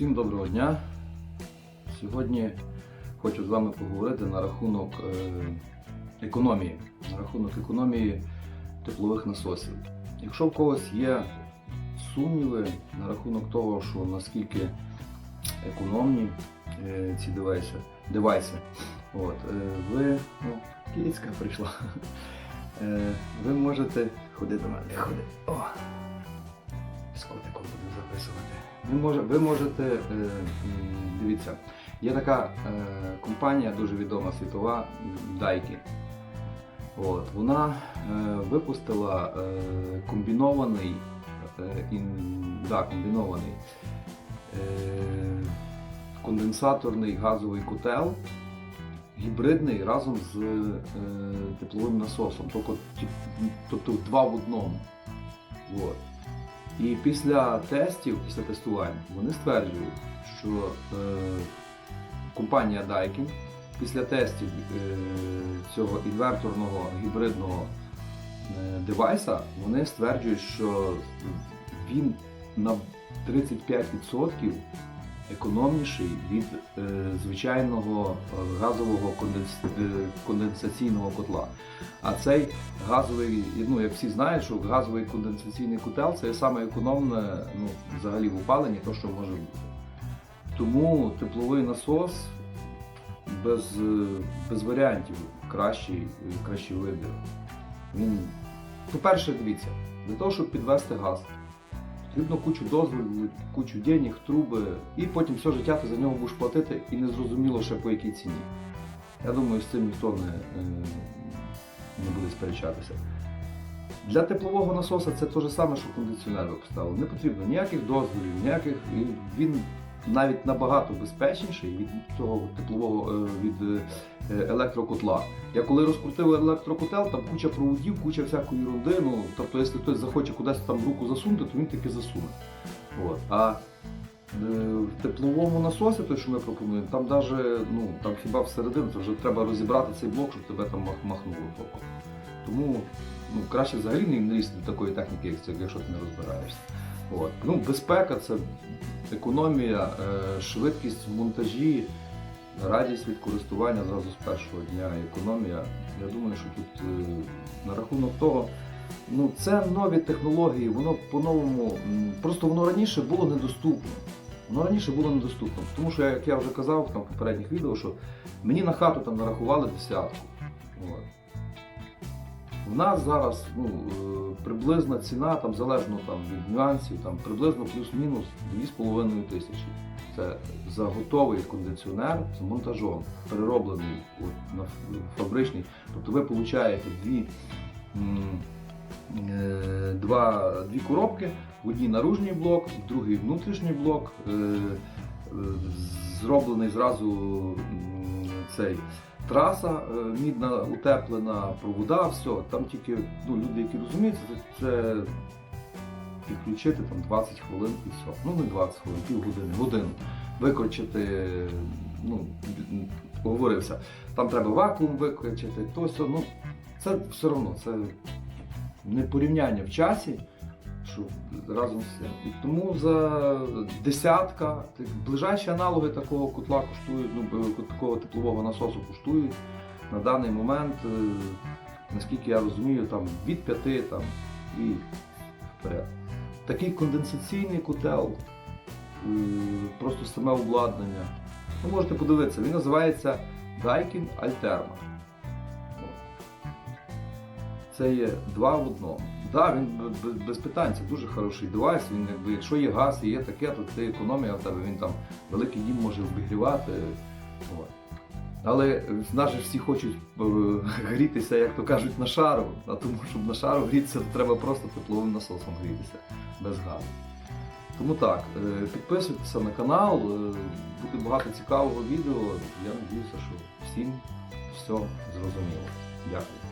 Всім доброго дня. Сьогодні хочу з вами поговорити на рахунок е, економії, на рахунок економії теплових насосів. Якщо в когось є сумніви на рахунок того, що наскільки економні е, ці девайси, девайси, от, е, ви, ну, кіцька прийшла, ви можете ходи до мене, ходи. О, Ви, може, ви можете, е, дивіться, є така е, компанія дуже відома світова Daikin. От, вона е, випустила комбінований, ін, да, комбінований конденсаторний газовий котел, гібридний разом з е, тепловим насосом, тобто, тобто два в одному. От. І після тестів, після тестувань, вони стверджують, що е, компанія Daikin після тестів е, цього інверторного гібридного е, девайса, вони стверджують, що він на 35% економніший від е, звичайного е, газового е, конденсаційного котла. А цей газовий, ну як всі знають, що газовий конденсаційний котел це саме економне ну, взагалі в опаленні, то що може бути. Тому тепловий насос без, без варіантів кращий, кращий вибір. Він, по-перше, дивіться, для того, щоб підвести газ, потрібно кучу дозволів, кучу денег, труби, і потім все життя ти за нього будеш платити і не зрозуміло ще по якій ціні. Я думаю, з цим ніхто не, е, не буде сперечатися. Для теплового насоса це те ж саме, що кондиціонер ви поставили. Не потрібно ніяких дозволів, ніяких. Він навіть набагато безпечніший від цього теплового е, від е, електрокотла. Я коли розкрутив електрокотел, там куча проводів, куча всякої ерунди. Ну, тобто, якщо хтось захоче кудись там руку засунути, то він таки засуне. От. А е, в тепловому насосі, той, що ми пропонуємо, там даже, ну, там хіба всередину, це вже треба розібрати цей блок, щоб тебе там махнуло током. Тому ну, краще взагалі не лізти до такої техніки, якщо ти не розбираєшся. От. Ну, безпека це економія, е, швидкість монтажі, радість від користування зразу з першого дня, економія. Я думаю, що тут е, на рахунок того, ну це нові технології, воно по-новому, просто воно раніше було недоступно. Воно раніше було недоступно. Тому що, як я вже казав там в попередніх відео, що мені на хату там нарахували десятку. От. В нас зараз ну, е, приблизна ціна, там залежно там, від нюансів, там, приблизно плюс-мінус 2,5 тисячі. Це за готовий кондиціонер з монтажом, перероблений от, на фабричний. Тобто ви получаєте дві, е, дві коробки, в одній наружній блок, в другий внутрішній блок, е, зроблений зразу цей траса е, мідна утеплена, провода, все. Там тільки ну, люди, які розуміються, це, підключити там 20 хвилин і все. Ну не 20 хвилин, півгодини, годину. Викручити, ну, оговорився. Там треба вакуум викручити, то все. Ну, це все одно, це не порівняння в часі. Що разом з цим. І тому за десятка так, ближайші аналоги такого котла коштують, ну, такого теплового насосу коштують на даний момент, е, наскільки я розумію, там від 5 там, і вперед. Такий конденсаційний котел, е, просто саме обладнання. Ви можете подивитися, він називається Daikin Alterna. Це є два в одному. Так, він без питань, це дуже хороший девайс. Він, якби, якщо є газ і є таке, то це економія в тебе, він там великий дім може обігрівати. От. Але же всі хочуть е, грітися, як то кажуть, на шару. А тому, щоб на шару грітися, то треба просто тепловим насосом грітися без газу. Тому так, е, підписуйтеся на канал, е, буде багато цікавого відео. Я сподіваюся, що всім все зрозуміло. Дякую.